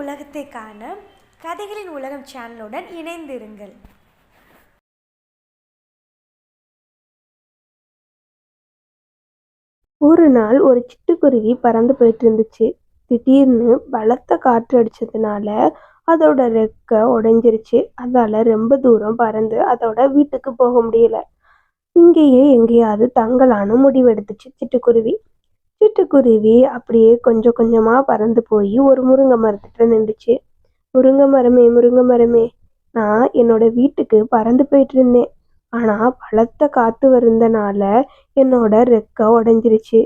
உலகத்தை காண கதைகளின் உலகம் சேனலுடன் இணைந்திருங்கள். ஒரு நாள் ஒரு சிட்டுக்குருவி பறந்து போயிட்டு இருந்துச்சு திடீர்னு பலத்த காற்று அடிச்சதுனால அதோட ரெக்கை உடைஞ்சிருச்சு. அதால ரொம்ப தூரம் பறந்து அதோட வீட்டுக்கு போக முடியல. இங்கேயே எங்கேயாவது தங்கலான்னு முடிவெடுத்துச்சு சிட்டுக்குருவி. சிட்டுக்குருவி அப்படியே கொஞ்சம் கொஞ்சமாக பறந்து போய் ஒரு முருங்கை மரத்துக்கிட்ட நின்றுச்சு. முருங்கை மரமே முருங்கை மரமே. நான் என்னோட வீட்டுக்கு பறந்து போயிட்டு இருந்தேன். ஆனால் பலத்த காற்று வருந்தனால என்னோட ரெக்கை உடஞ்சிருச்சு.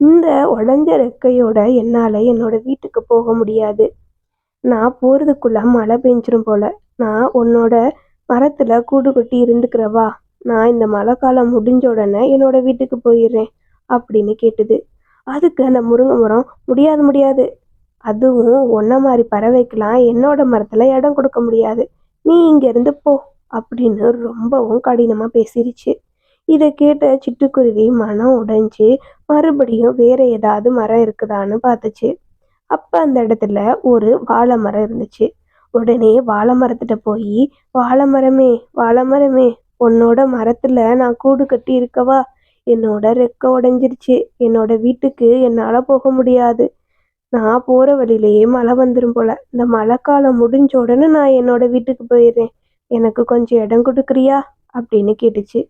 இந்த உடஞ்ச ரெக்கையோட என்னால் என்னோட வீட்டுக்கு போக முடியாது. நான் போகிறதுக்குள்ளே மழை பெஞ்சிரும் போல. நான் உன்னோட மரத்தில் கூடு கட்டி இருந்துக்கிறவா? நான் இந்த மழை காலம் முடிஞ்ச உடனே என்னோட வீட்டுக்கு போயிடுறேன் அப்படின்னு கேட்டுது. அதுக்கு அந்த முருங்கை மரம் முடியாது முடியாது. அதுவும் ஒன்றை மாதிரி பறவைக்கெலாம் என்னோட மரத்தில் இடம் கொடுக்க முடியாது. நீ இங்கேருந்து போ அப்படின்னு ரொம்பவும் கடினமாக பேசிருச்சு. இதை கேட்ட சிட்டுக்குருவி மனம் உடைஞ்சு மறுபடியும் வேற ஏதாவது மரம் இருக்குதான்னு பார்த்துச்சு. அப்போ அந்த இடத்துல ஒரு வாழை மரம் இருந்துச்சு. உடனே வாழை மரத்திட்ட போய் வாழை மரமே வாழை மரமே உன்னோட மரத்தில் நான் கூடு கட்டி இருக்கவா? என்னோட ரெக்க உடைஞ்சிருச்சு. என்னோட வீட்டுக்கு என்னால் போக முடியாது. நான் போற வழியிலேயே மழை வந்துடும் போல. இந்த மழை காலம் முடிஞ்ச உடனே நான் என்னோட வீட்டுக்கு போயிடுறேன். எனக்கு கொஞ்சம் இடம் கொடுக்குறியா? அப்படின்னு கேட்டுச்சு.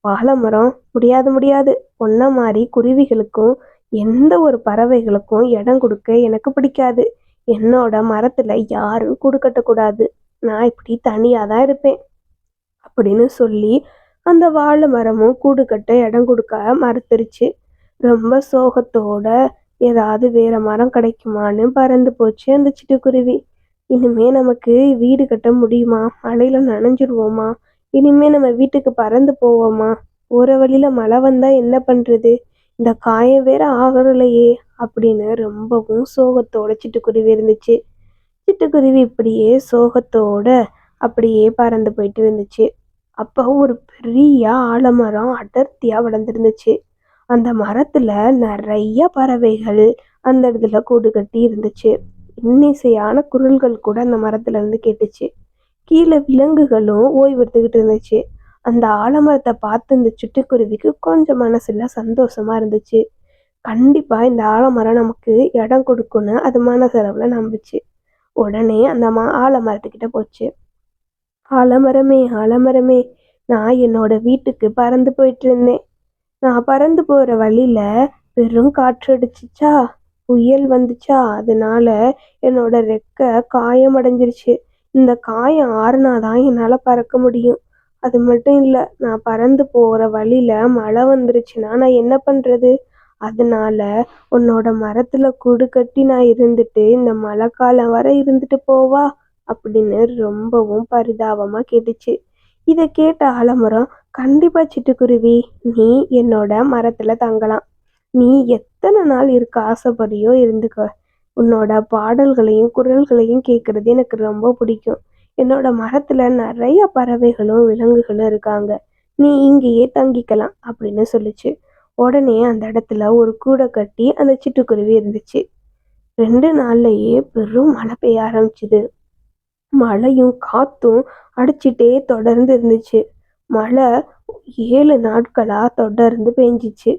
வாழை மரம் முடியாது முடியாது. ஒன்ன மாதிரி குருவிகளுக்கும் எந்த ஒரு பறவைகளுக்கும் இடம் கொடுக்க எனக்கு பிடிக்காது. என்னோட மரத்துல யாரும் கூடு கட்டக்கூடாது. நான் இப்படி தனியாக தான் இருப்பேன். அப்படின்னு சொல்லி அந்த வாழை மரமும் கூடு கட்ட இடம் கொடுக்க மறுத்துருச்சு. ரொம்ப சோகத்தோட ஏதாவது வேற மரம் கிடைக்குமான்னு பறந்து போச்சு அந்த சிட்டுக்குருவி. இனிமே நமக்கு வீடு கட்ட முடியுமா? மழையில நனைஞ்சிடுவோமா இனிமே நம்ம வீட்டுக்கு பறந்து போவோமா? ஒரு வழியில மழை வந்தா என்ன பண்றது? இந்த காயம் வேற ஆகலையே அப்படின்னு ரொம்பவும் சோகத்தோட சிட்டுக்குருவி இருந்துச்சு. சிட்டுக்குருவி இப்படியே சோகத்தோட அப்படியே பறந்து போயிட்டு இருந்துச்சு. அப்போ ஒரு பெரிய ஆலமரம் அடர்த்தியாக வளர்ந்துருந்துச்சு. அந்த மரத்தில் நிறைய பறவைகள் அந்த இடத்துல கூடு கட்டி இருந்துச்சு. இன்னிசையான குரல்கள் கூட அந்த மரத்துல இருந்து கேட்டுச்சு. கீழே விலங்குகளும் ஓய்வு எடுத்துக்கிட்டு இருந்துச்சு. அந்த ஆலமரத்தை பார்த்து இந்த சிட்டுக்குருவிக்கு கொஞ்சம் மனசுல சந்தோஷமா இருந்துச்சு. கண்டிப்பா இந்த ஆலமரம் நமக்கு இடம் கொடுக்கும்னு அது மனசளவில் நம்புச்சு. உடனே அந்த மா ஆலமரத்துக்கிட்ட போச்சு. ஆலமரமே ஆலமரமே நான் என்னோட வீட்டுக்கு பறந்து போயிட்டு இருந்தேன் நான் பறந்து போகிற வழியில் பெரும் காற்று அடிச்சுச்சா? புயல் வந்துச்சா? அதனால என்னோட ரெக்கை காயம் அடைஞ்சிருச்சு இந்த காயம் ஆறுனாதான் என்னால் பறக்க முடியும். அது மட்டும் இல்லை நான் பறந்து போகிற வழியில் மழை வந்துருச்சுன்னா நான் என்ன பண்ணுறது அதனால உன்னோட மரத்தில் கூடு கட்டி நான் இருந்துட்டு இந்த மழை காலம் வரை இருந்துட்டு போவா. அப்படின்னு ரொம்பவும் பரிதாபமா கேட்டுச்சு. இதை கேட்ட ஆலமரம் கண்டிப்பா சிட்டுக்குருவி நீ என்னோட மரத்துல தங்கலாம். நீ எத்தனை நாள் இருக்க ஆசைப்படியோ இருந்துக்க. உன்னோட பாடல்களையும் குரல்களையும் கேட்கறது எனக்கு ரொம்ப பிடிக்கும். என்னோட மரத்துல நிறைய பறவைகளும் விலங்குகளும் இருக்காங்க. நீ இங்கேயே தங்கிக்கலாம் அப்படின்னு சொல்லுச்சு. உடனே அந்த இடத்துல ஒரு கூடை கட்டி அந்த சிட்டுக்குருவி இருந்துச்சு. ரெண்டு நாள்லயே பெரும் மழை பெய்ய ஆரம்பிச்சுது. மழையும் காத்தும் அடிச்சிட்டே தொடர்ந்து இருந்துச்சு. மழை ஏழு நாட்களாக தொடர்ந்து பெஞ்சிச்சு.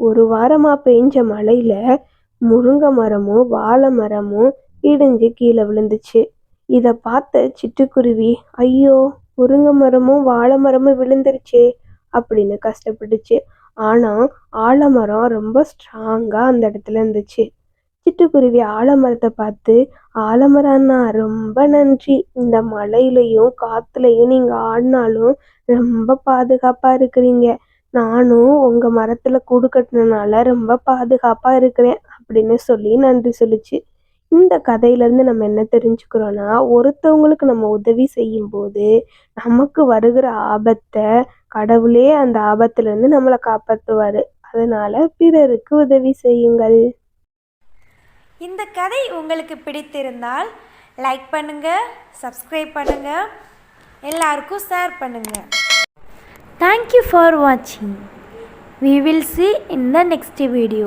ஒரு வாரமாக பெஞ்ச மழையில் முருங்கை மரமும் வாழை மரமும் இடிஞ்சு கீழே விழுந்துச்சு. இதை பார்த்த சிட்டுக்குருவி ஐயோ முருங்கை மரமும் வாழை மரமும் விழுந்துருச்சே அப்படின்னு கஷ்டப்பட்டுச்சு. ஆனால் ஆலமரம் ரொம்ப ஸ்ட்ராங்காக அந்த இடத்துல இருந்துச்சு. சிட்டுக்குருவி ஆலமரத்தை பார்த்து ஆலமரம் அண்ணா ரொம்ப நன்றி. இந்த மழையிலையும் காத்துலையும் நீங்க ஆடினாலும் ரொம்ப பாதுகாப்பா இருக்கிறீங்க. நானும் உங்க மரத்துல கூடு கட்டினனால ரொம்ப பாதுகாப்பா இருக்கிறேன் அப்படின்னு சொல்லி நன்றி சொல்லுச்சு. இந்த கதையிலேருந்து நம்ம என்ன தெரிஞ்சுக்கிறோம்னா ஒருத்தவங்களுக்கு நம்ம உதவி செய்யும் போது நமக்கு வருகிற ஆபத்தை கடவுளே அந்த ஆபத்துல இருந்து நம்மளை காப்பாற்றுவார் அதனால பிறருக்கு உதவி செய்யுங்கள். இந்த கதை உங்களுக்கு பிடித்திருந்தால் லைக் பண்ணுங்க சப்ஸ்கிரைப் பண்ணுங்க எல்லாருக்கும் ஷேர் பண்ணுங்க. தேங்க்யூ ஃபார் வாட்சிங் we will see in the next video